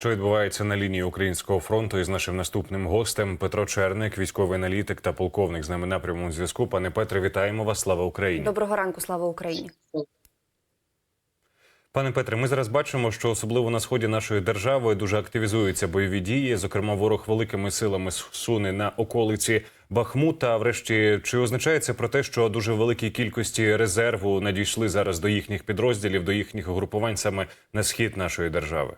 Що відбувається на лінії українського фронту із нашим наступним гостем Петро Черник, військовий аналітик та полковник з нами на прямому зв'язку. Пане Петре, вітаємо вас! Слава Україні! Доброго ранку, слава Україні. Пане Петре, ми зараз бачимо, що особливо на сході нашої держави дуже активізуються бойові дії. Зокрема, ворог великими силами суне на околиці Бахмута. Врешті, чи означає це про те, що дуже великій кількості резерву надійшли зараз до їхніх підрозділів, до їхніх угрупувань саме на схід нашої держави?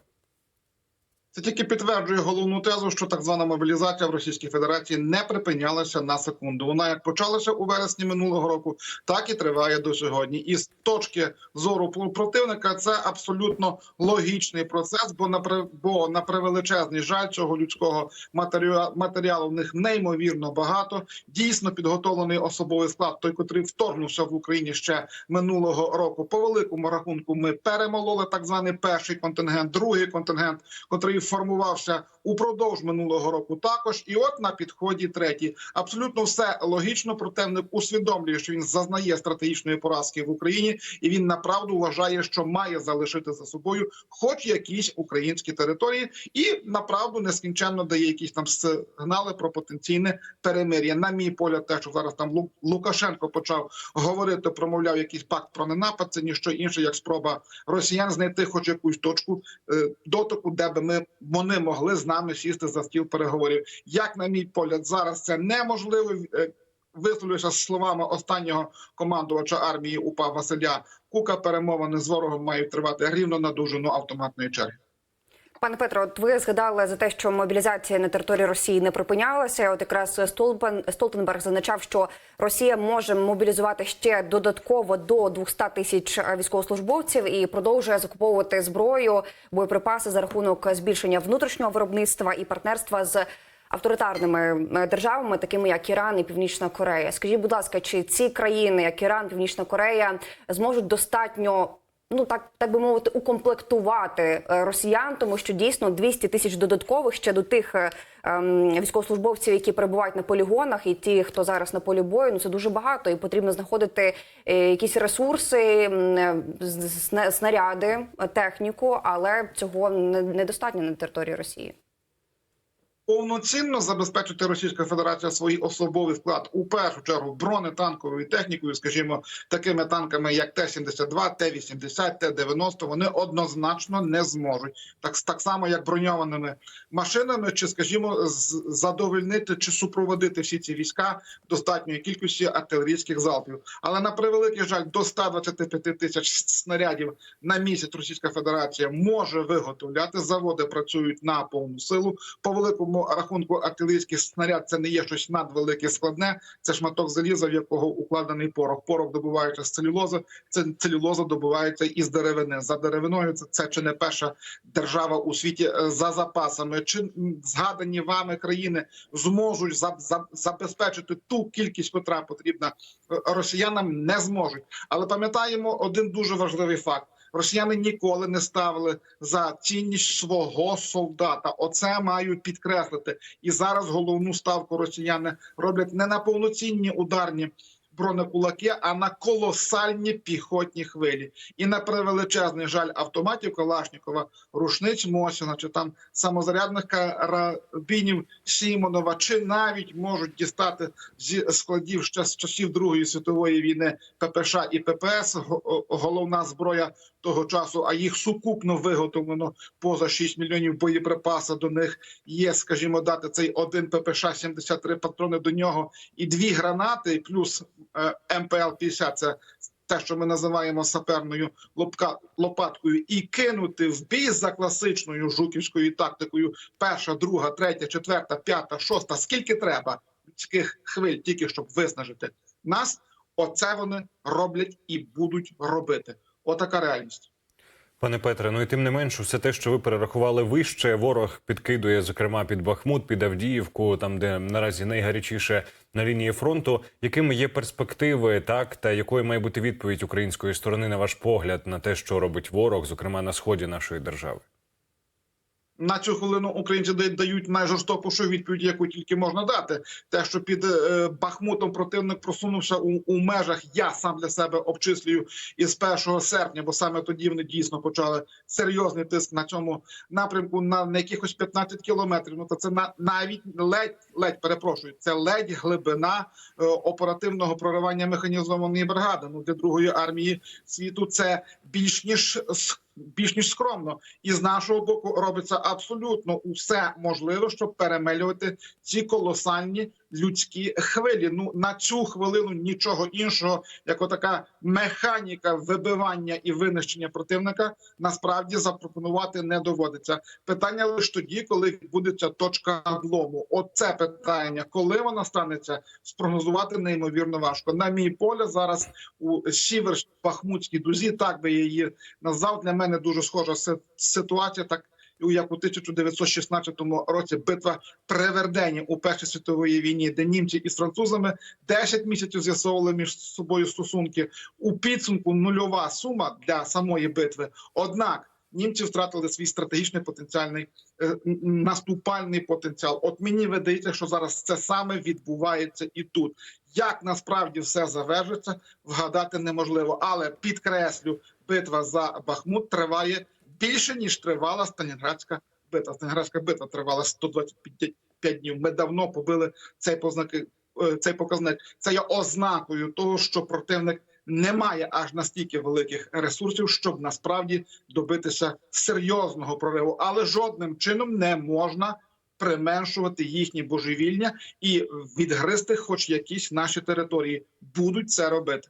Це тільки підтверджує головну тезу, що так звана мобілізація в Російській Федерації не припинялася на секунду. Вона як почалася у вересні минулого року, так і триває до сьогодні. І з точки зору противника це абсолютно логічний процес, бо на бо на превеличезний жаль цього людського матеріалу, матеріалу в них неймовірно багато. Дійсно підготовлений особовий склад, той, котрий вторгнувся в Україні ще минулого року. По великому рахунку ми перемололи так званий перший контингент, другий контингент, котрий формувався упродовж минулого року. Також і от на підході третій. Абсолютно все логічно. Противник усвідомлює, що він зазнає стратегічної поразки в Україні, і він направду вважає, що має залишити за собою, хоч якісь українські території, і направду нескінченно дає якісь там сигнали про потенційне перемир'я. На мій погляд, те, що зараз там Лу- Лукашенко почав говорити, промовляв якийсь пакт про ненапад, це ніщо інше, як спроба росіян знайти хоч якусь точку е, дотику, де би ми вони могли з нами сісти за стіл переговорів. Як на мій погляд, зараз це неможливо. Е, Висловлюся словами останнього командувача армії УПА Василя Кука. Перемовини з ворогом мають тривати рівно на дужину автоматної черги. Пане Петро, от ви згадали за те, що мобілізація на території Росії не припинялася. От якраз Столпен Столтенберг зазначав, що Росія може мобілізувати ще додатково до 200 тисяч військовослужбовців і продовжує закуповувати зброю, боєприпаси за рахунок збільшення внутрішнього виробництва і партнерства з авторитарними е, державами, такими як Іран і Північна Корея. Скажіть, будь ласка, чи ці країни, як Іран, Північна Корея, зможуть достатньо ну так так би мовити, укомплектувати е, росіян, тому що дійсно 200 тисяч додаткових ще до тих е, ем, військовослужбовців, які перебувають на полігонах, і ті, хто зараз на полі бою, ну це дуже багато, і потрібно знаходити е, якісь ресурси, снаряди, техніку, але цього не- недостатньо на території Росії. Повноцінно забезпечити Російська Федерація свій особовий склад у першу чергу бронетанковою технікою, скажімо, такими танками, як Т-72, Т-80, Т-90, вони однозначно не зможуть. Так, так само, як броньованими машинами, чи, скажімо, задовольнити чи супроводити всі ці війська достатньої кількості артилерійських залпів. Але на превеликий жаль, до 125 тисяч снарядів на місяць Російська Федерація може виготовляти. Заводи працюють на повну силу. По великому рахунку артилерійський снаряд це не є щось надвелике складне. Це шматок заліза, в якого укладений порох. Порох добувається з целюлози. Це целюлоза добувається із деревини. За деревиною це, це чи не перша держава у світі е, за запасами. Чи згадані вами країни зможуть за, за, забезпечити ту кількість, котра потрібна е, росіянам, не зможуть. Але пам'ятаємо один дуже важливий факт. Росіяни ніколи не ставили за цінність свого солдата. Оце мають підкреслити. І зараз головну ставку росіяни роблять не на повноцінні ударні бронекулаки, а на колосальні піхотні хвилі. І на превеличезний жаль автоматів Калашнікова, рушниць Мосіна, чи там самозарядних карабінів Сімонова, чи навіть можуть дістати зі складів ще з часів Другої світової війни ППШ і ППС, головна зброя того часу, а їх сукупно виготовлено поза 6 мільйонів боєприпасу до них є, скажімо, дати цей один ППШ 73 патрони до нього і дві гранати, плюс е, МПЛ-50, це те, що ми називаємо саперною лопка, лопаткою, і кинути в бій за класичною жуківською тактикою перша, друга, третя, четверта, п'ята, шоста, скільки треба людських хвиль, тільки щоб виснажити нас. Оце вони роблять і будуть робити. Отака реальність. Пане Петре, ну і тим не менш, все те, що ви перерахували вище, ворог підкидує, зокрема, під Бахмут, під Авдіївку, там де наразі найгарячіше на лінії фронту. Якими є перспективи, так та якою має бути відповідь української сторони на ваш погляд на те, що робить ворог, зокрема на сході нашої держави? На цю хвилину українці да- дають найжорстокішу відповідь, яку тільки можна дати. Те, що під е, Бахмутом противник просунувся у, у межах, я сам для себе обчислюю із 1 серпня, бо саме тоді вони дійсно почали серйозний тиск на цьому напрямку на, на якихось 15 кілометрів. Ну то це на навіть ледь ледь перепрошую. Це ледь глибина е, оперативного проривання механізованої бригади. Ну для другої армії світу це більш ніж більш ніж скромно, і з нашого боку робиться абсолютно усе можливе, щоб перемелювати ці колосальні людські хвилі. Ну на цю хвилину нічого іншого, як отака механіка вибивання і винищення противника, насправді запропонувати не доводиться. Питання лише тоді, коли відбудеться точка надлому. Оце питання, коли вона станеться, спрогнозувати неймовірно важко. На мій поле зараз у сіверш Бахмутській дузі, так би її назвав. Для мене дуже схожа ситуація, так як у 1916 році битва при Вердені у Першій світовій війні, де німці із французами 10 місяців з'ясовували між собою стосунки. У підсумку нульова сума для самої битви. Однак німці втратили свій стратегічний потенціальний е, наступальний потенціал. От мені видається, що зараз це саме відбувається і тут. Як насправді все завершиться, вгадати неможливо. Але підкреслю, битва за Бахмут триває більше ніж тривала Сталінградська битва. Сталінградська битва тривала 125 днів. Ми давно побили цей познаки. е, Цей показник це є ознакою того, що противник не має аж настільки великих ресурсів, щоб насправді добитися серйозного прориву, але жодним чином не можна применшувати їхні божевільня і відгризти, хоч якісь наші території будуть це робити.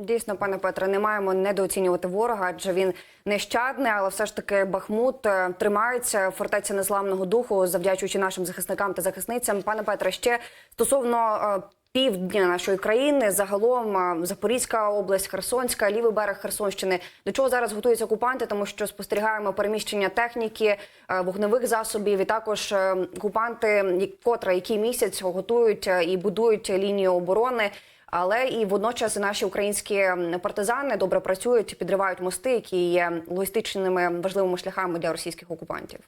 Дійсно, пане Петре, не маємо недооцінювати ворога, адже він нещадний, але все ж таки Бахмут е, тримається фортеця незламного духу, завдячуючи нашим захисникам та захисницям. Пане Петре, ще стосовно е, півдня нашої країни, загалом е, Запорізька область, Херсонська, лівий берег Херсонщини. До чого зараз готуються окупанти, тому що спостерігаємо переміщення техніки, вогневих засобів, і також окупанти, котра який місяць готують і будують лінію оборони. Але і водночас наші українські партизани добре працюють, підривають мости, які є логістичними важливими шляхами для російських окупантів.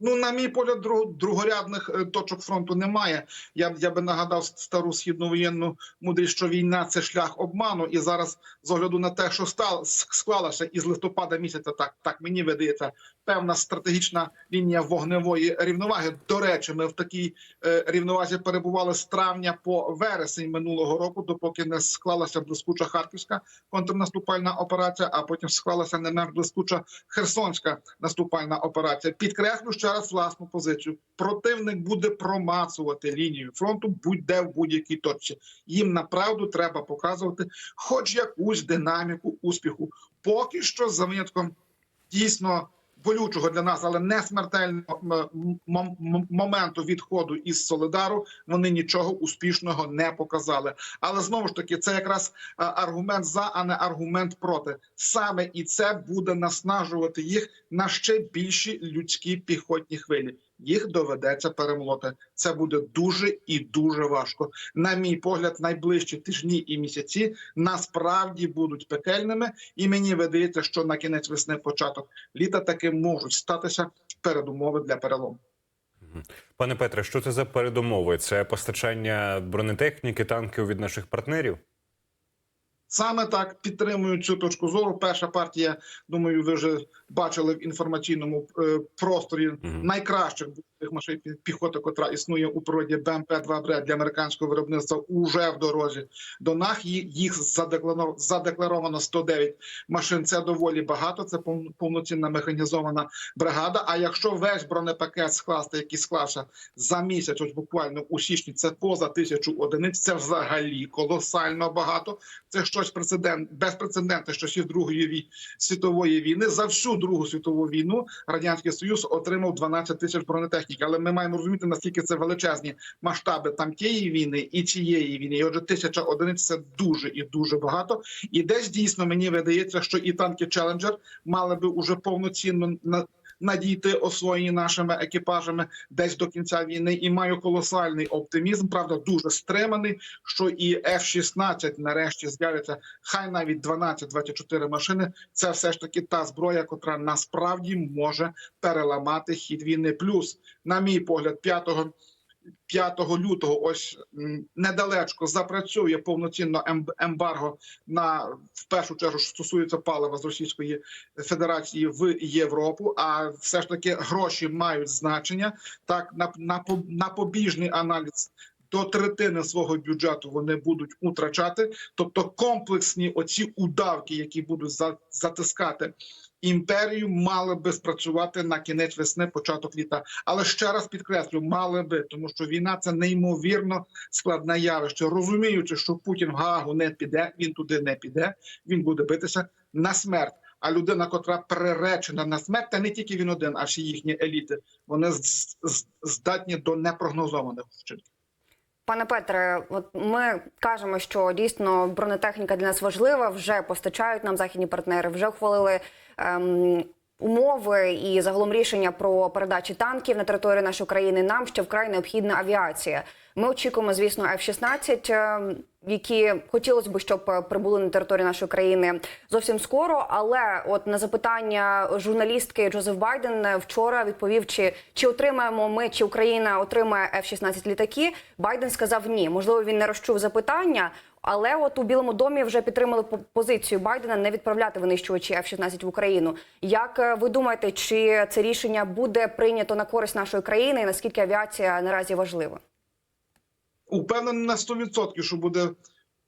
Ну, на мій погляд, друг- другорядних е, точок фронту немає. Я я би нагадав стару східну воєнну мудрість, що війна це шлях обману. І зараз, з огляду на те, що стал с- склалася із листопада місяця, так так мені видається, певна стратегічна лінія вогневої рівноваги. До речі, ми в такій е, рівновазі перебували з травня по вересень минулого року, допоки не склалася блискуча харківська контрнаступальна операція, а потім склалася не менш блискуча Херсонська наступальна операція. Підкреслю ще раз власну позицію. Противник буде промацувати лінію фронту будь-де в будь-якій точці. Їм направду треба показувати, хоч якусь динаміку успіху. Поки що за винятком дійсно. Болючого для нас, але не смертельного моменту відходу із Солидару вони нічого успішного не показали. Але знову ж таки, це якраз аргумент за, а не аргумент проти. Саме і це буде наснажувати їх на ще більші людські піхотні хвилі. Їх доведеться перемолоти. Це буде дуже і дуже важко. На мій погляд, найближчі тижні і місяці насправді будуть пекельними, і мені видається, що на кінець весни, початок літа таки можуть статися передумови для перелому. Пане Петре, що це за передумови? Це постачання бронетехніки, танків від наших партнерів? Саме так підтримую цю точку зору. Перша партія, думаю, ви вже бачили в інформаційному е, просторі найкращих бойових машин пі- піхоти, котра існує у природі БМП 2 бр для американського виробництва, уже в дорозі до нас. Їх задекларо- задекларовано 109 машин. Це доволі багато. Це пов- повноцінна механізована бригада. А якщо весь бронепакет скласти, який склався за місяць, ось буквально у січні, це поза тисячу одиниць. Це взагалі колосально багато. Це щось прецедент безпрецедентне з часів Другої вій- світової війни. За всю Другу світову війну радянський союз отримав 12 тисяч бронетехніки. Але ми маємо розуміти наскільки це величезні масштаби там тієї війни і цієї війни. І отже, тисяча одиниць це дуже і дуже багато. І десь дійсно мені видається, що і танки Челенджер мали би уже повноцінно на. Надійти освоєні нашими екіпажами десь до кінця війни. І маю колосальний оптимізм, правда, дуже стриманий, що і F-16 нарешті з'явиться. Хай навіть 12-24 машини. Це все ж таки та зброя, котра насправді може переламати хід війни. Плюс, на мій погляд, 5 5 лютого, ось недалечко запрацює повноцінно ем- ембарго на в першу чергу що стосується палива з Російської Федерації в Європу. А все ж таки гроші мають значення. Так на, на, на побіжний аналіз. До третини свого бюджету вони будуть утрачати, тобто комплексні оці удавки, які будуть за- затискати імперію, мали би спрацювати на кінець весни, початок літа. Але ще раз підкреслю, мали би, тому що війна це неймовірно складне явище. Розуміючи, що Путін в Гаагу не піде, він туди не піде. Він буде битися на смерть. А людина, котра приречена на смерть, та не тільки він один, а всі їхні еліти, вони здатні до непрогнозованих вчинків. Пане Петре, от ми кажемо, що дійсно бронетехніка для нас важлива. Вже постачають нам західні партнери, вже ухвалили умови і загалом рішення про передачі танків на територію нашої країни. Нам ще вкрай необхідна авіація. Ми очікуємо, звісно, F-16, ем, які хотілося б, щоб е, прибули на територію нашої країни зовсім скоро. Але от на запитання журналістки Джозеф Байден е, вчора відповів, чи, чи отримаємо ми, чи Україна отримає F-16 літаки. Байден сказав ні. Можливо, він не розчув запитання. Але от у Білому домі вже підтримали позицію Байдена не відправляти винищувачі F-16 в Україну. Як е, ви думаєте, чи це рішення буде прийнято на користь нашої країни? І наскільки авіація наразі важлива? Упевнений на 100%, що буде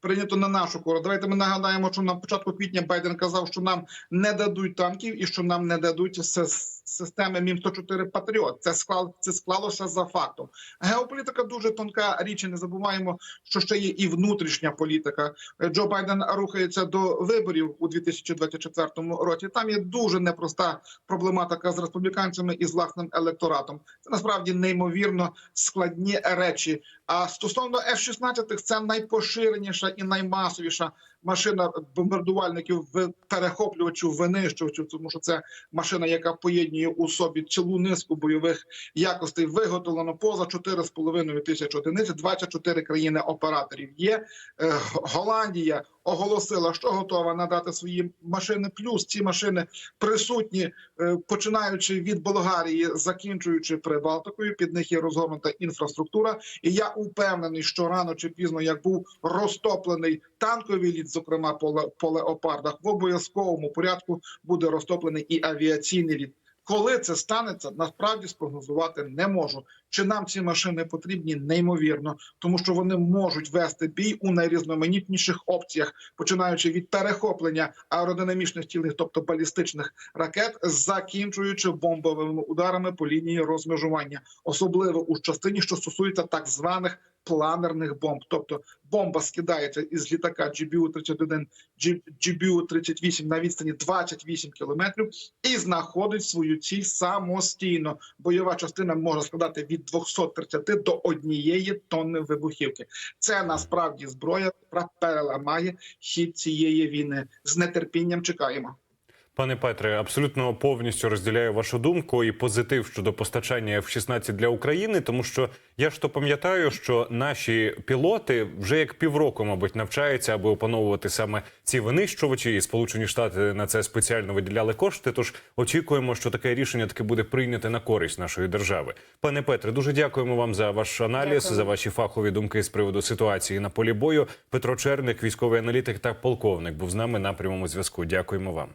прийнято на нашу користь. Давайте ми нагадаємо, що на початку квітня Байден казав, що нам не дадуть танків і що нам не дадуть сис- системи Мім 104 Патріот. Це склал це склалося за фактом. Геополітика дуже тонка річ. і Не забуваємо, що ще є і внутрішня політика. Джо Байден рухається до виборів у 2024 році. Там є дуже непроста проблематика з республіканцями і з власним електоратом. Це насправді неймовірно складні речі. А стосовно F-16, це найпоширеніша і наймасовіша машина бомбардувальників перехоплювачів, винищувачів, тому що це машина, яка поєднує у собі цілу низку бойових якостей. Виготовлено поза 4,5 тисяч одиниць. 24 країни операторів є. Е, Голландія оголосила, що готова надати свої машини. Плюс ці машини присутні, е, починаючи від Болгарії, закінчуючи Прибалтикою. Під них є розгорнута інфраструктура. І я упевнений, що рано чи пізно, як був розтоплений танковий лід, зокрема по леопардах, в обов'язковому порядку буде розтоплений і авіаційний лід. Коли це станеться, насправді спрогнозувати не можу. Чи нам ці машини потрібні? Неймовірно, тому що вони можуть вести бій у найрізноманітніших опціях, починаючи від перехоплення аеродинамічних цілей, тобто балістичних ракет, закінчуючи бомбовими ударами по лінії розмежування, особливо у частині, що стосується так званих планерних бомб, тобто бомба скидається із літака GBU-31, GBU-38 на відстані 28 кілометрів і знаходить свою ціль самостійно. Бойова частина може складати від 230 до однієї тонни вибухівки. Це насправді зброя, яка переламає хід цієї війни. З нетерпінням чекаємо. Пане Петре, абсолютно повністю розділяю вашу думку і позитив щодо постачання F-16 для України, тому що я ж то пам'ятаю, що наші пілоти вже як півроку, мабуть, навчаються, аби опановувати саме ці винищувачі, і Сполучені Штати на це спеціально виділяли кошти. Тож очікуємо, що таке рішення таки буде прийняте на користь нашої держави. Пане Петре, дуже дякуємо вам за ваш аналіз, Дякую. за ваші фахові думки з приводу ситуації на полі бою. Петро Черник, військовий аналітик та полковник, був з нами на прямому зв'язку. Дякуємо вам.